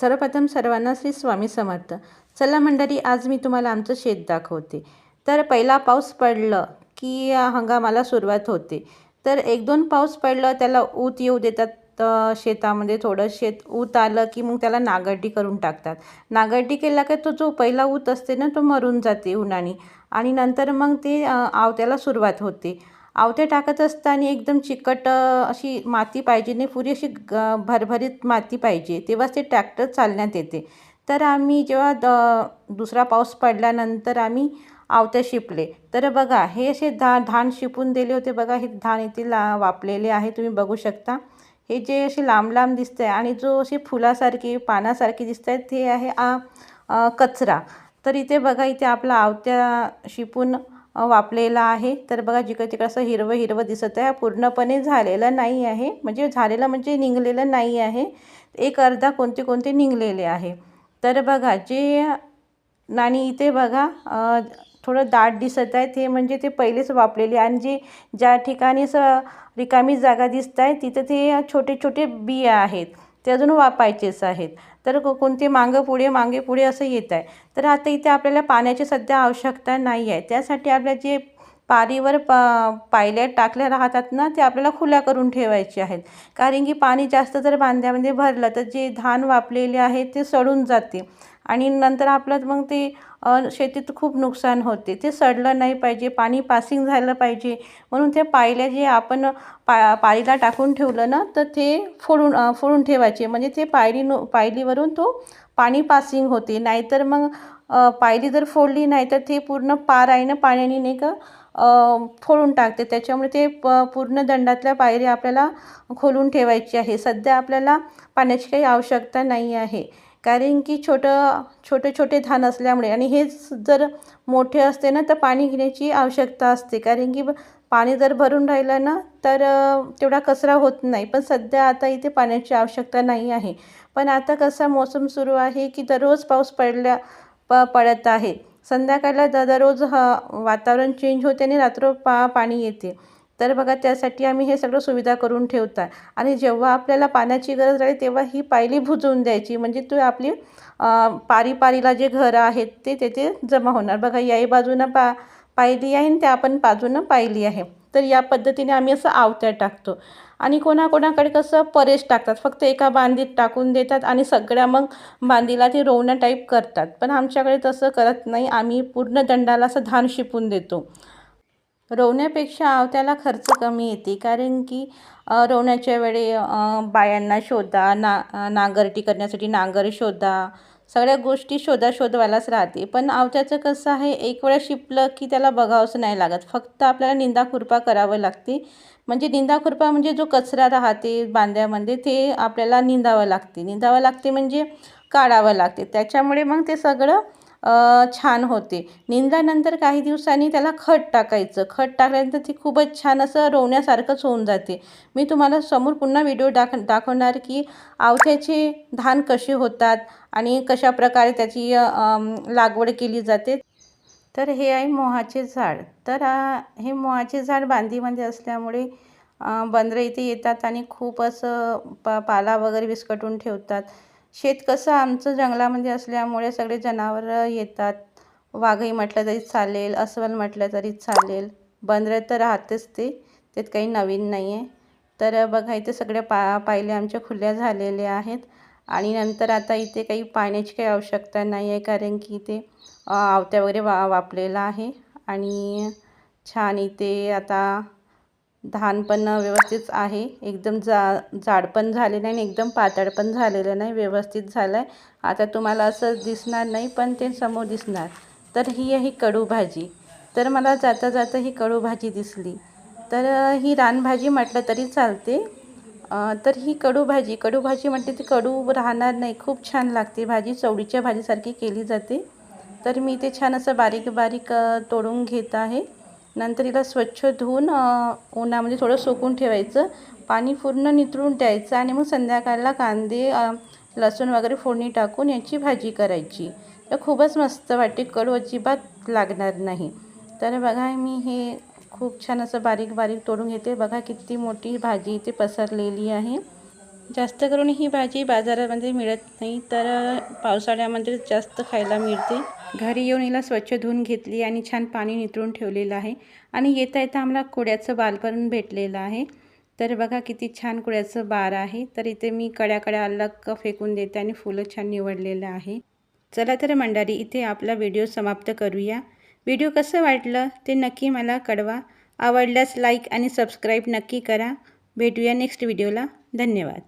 सर्वप्रथम सर्वांना श्री स्वामी समर्थ. चला मंडळी आज मी तुम्हाला आमचं शेत दाखवते. तर पहिला पाऊस पडलं की या हंगामाला सुरुवात होते. तर एक दोन पाऊस पडलं त्याला ऊत येऊ देतात शेतामध्ये थोडं शेत ऊत आलं की मग त्याला नागरटी करून टाकतात. नागरटी केला की तो जो पहिला ऊत असते ना तो मरून जाते उन्हाने. आणि नंतर मग ते आवत्याला सुरुवात होते. आवते टाकत असताना एकदम चिकट अशी माती पाहिजे नाही पुरी अशी ग भरभरीत माती पाहिजे तेव्हाच ते ट्रॅक्टर चालण्यात येते. तर आम्ही जेव्हा द दुसरा पाऊस पडल्यानंतर आम्ही आवते शिपले. तर बघा हे असे धा धान शिपून दिले होते. बघा हे धान इथे ला वापलेले आहे तुम्ही बघू शकता. हे जे असे लांब लांब दिसतं आहे आणि जो अशी फुलासारखी पानासारखी दिसत आहेत ते आहे आ कचरा. तर इथे बघा इथे आपला आवत्या शिपून वापलेला आहे. तर बघा जिकडं तिकडं असं हिरवं हिरवं दिसत आहे. पूर्णपणे झालेलं नाही आहे. म्हणजे झालेलं म्हणजे निघलेलं नाही आहे. एक अर्धा कोणते कोणते निघलेले आहे. तर बघा जे नाणी इथे बघा थोडं दाट दिसत आहे. ते म्हणजे ते पहिलेच वापलेले आणि जे ज्या ठिकाणी असं रिकामी जागा दिसत आहे तिथं ते छोटे छोटे बिया आहेत. ते अजून वापायचेच आहेत. तर कोणती कोणते मागं पुढे मागे पुढे असं येत आहे. तर आता इथे आपल्याला पाण्याची सध्या आवश्यकता नाही आहे. त्यासाठी आपल्या जे पारीवर प पायल्या टाकल्या राहतात ना ते आपल्याला खुल्या करून ठेवायचे आहेत. कारण की पाणी जास्त जर बांध्यामध्ये भरलं तर जे धान वापलेले आहे ते सडून जाते. आणि नंतर आपलं मग ते शेतीत खूप नुकसान होते. ते सडलं नाही पाहिजे पाणी पासिंग झालं पाहिजे. म्हणून त्या पायल्या जे आपण पा पायला टाकून ठेवलं ना तर ते फोडून फोडून ठेवायचे. म्हणजे ते पायली पायलीवरून तो पाणी पासिंग होते. नाहीतर मग पायली जर फोडली नाही तर ते पूर्ण पार आहे ना पाण्याने नाही का फोडून टाकते. त्याच्यामुळे ते प पूर्ण दंडातल्या पायऱ्या आपल्याला खोलून ठेवायची आहे. सध्या आपल्याला पाण्याची काही आवश्यकता नाही आहे. कारण की छोटं छोटे छोटे धान असल्यामुळे आणि हेच जर मोठे असते ना तर पाणी घेण्याची आवश्यकता असते. कारण की ब- पाणी जर भरून राहिलं ना तर तेवढा कचरा होत नाही. पण सध्या आता इथे पाण्याची आवश्यकता नाही आहे. पण आता कसा मोसम सुरू आहे की दररोज पाऊस पडल्या प पडत आहे. संध्याकाळला द दररोज ह वातावरण चेंज होते आणि रात्र पा पाणी येते. तर बघा त्यासाठी आम्ही हे सगळं सुविधा करून ठेवतात आणि जेव्हा आपल्याला पाण्याची गरज राहील तेव्हा ही पायली भुजवून द्यायची. म्हणजे तो आपली पारी पारीला जे घरं आहेत ते तेथे जमा होणार. बघा याही बाजूनं पा पायली आहे आणि त्या पण बाजूनं पायली आहे. तर या पद्धतीने आम्ही असं आवत्या टाकतो. आणि कोणाकोणाकडे कसं परेश टाकतात फक्त एका बांधीत टाकून देतात आणि सगळ्या मग बांधीला ते रोवणं टाईप करतात. पण आमच्याकडे तसं करत नाही. आम्ही पूर्ण दंडाला असं धान शिपून देतो. रोवण्यापेक्षा आवत्याला खर्च कमी येते. कारण की रोवण्याच्या वेळी बायांना शोधा ना नांगरटी करण्यासाठी नांगर शोधा सगळ्या गोष्टी शोधा शोधवायलाच राहते. पण आवत्याचं कसं आहे एक वेळा शिपलं की त्याला बघावंच नाही लागत. फक्त आपल्याला निंदा खुरपा करावं लागते. म्हणजे निंदा खुरपा म्हणजे जो कचरा राहते बांध्यामध्ये ते आपल्याला निंदावं लागते. निंदावं लागते म्हणजे काढावं लागते. त्याच्यामुळे मग ते सगळं छान होते. निंदल्यानंतर काही दिवसांनी त्याला खत टाकायचं. खत टाकल्यानंतर ती खूपच छान असं रोवण्यासारखंच होऊन जाते. मी तुम्हाला समोर पुन्हा व्हिडिओ दाख दाखवणार की आवथ्याचे धान कसे होतात आणि कशा प्रकारे त्याची लागवड केली जाते. तर हे आहे मोहाचे झाड. तर हे मोहाचे झाड बांधीमध्ये असल्यामुळे बंदरं इथे येतात आणि खूप असं पा पाला वगैरे विस्कटून ठेवतात. शेत कसं आमचं जंगलामध्ये असल्यामुळे सगळे जनावरं येतात. वाघही म्हटलं तरी चालेल अस्वल म्हटलं तरी चालेल. बंदरं तर राहतेच ते त्यात काही नवीन नाही आहे तर बघा इथे सगळ्या पा पायल्या आमच्या खुल्या झालेल्या आहेत. आणि नंतर आता इथे काही पाण्याची काही आवश्यकता नाही आहे कारण की इथे आवत्या वगैरे वा वापलेला आहे. आणि छान इथे आता धान पण व्यवस्थित आहे. एकदम जा जाड पण झाले नाही आणि एकदम पातळ पण झालेलं नाही. व्यवस्थित झालं आहे आता तुम्हाला असं दिसणार नाही पण ते समोर दिसणार. तर ही आहे कडू भाजी. तर मला जाता जाता ही कडू भाजी दिसली. तर ही रानभाजी म्हटलं तरी चालते. तर ही कडू भाजी कडू भाजी म्हटली ती कडू राहणार नाही. खूप छान लागते भाजी. चवळीच्या भाजीसारखी केली जाते. तर मी ते छान असं बारीक बारीक तोडून घेत आहे. नंतर हिला स्वच्छ धुवून उन्हामध्ये थोडं सुकून ठेवायचं. पाणी पूर्ण निथळून द्यायचं आणि मग संध्याकाळला कांदे लसूण वगैरे फोडणी टाकून याची भाजी करायची. तर खूपच मस्त वाटते. कडू अजिबात लागणार नाही. तर बघा मी हे खूप छान असं बारीक बारीक तोडून घेते. बघा किती मोठी भाजी इथे पसरलेली आहे. जास्त करून ही भाजी बाजारामध्ये मिळत नाही तर पावसाळ्यामध्ये जास्त खायला मिळते. घरी येऊन हिला स्वच्छ धुवून घेतली आणि छान पाणी नितळून ठेवलेलं आहे. आणि येता येता आम्हाला कुड्याचं बालपण भेटलेलं आहे. तर बघा किती छान कुड्याचं बार आहे. तर इथे मी कड्याकड्या अलग फेकून देते आणि फुलं छान निवडलेलं आहे. चला तर मंडारी इथे आपला व्हिडिओ समाप्त करूया. व्हिडिओ कसं वाटलं ते नक्की मला कळवा. आवडल्यास लाईक आणि सबस्क्राईब नक्की करा. भेटूया नेक्स्ट व्हिडिओला. धन्यवाद.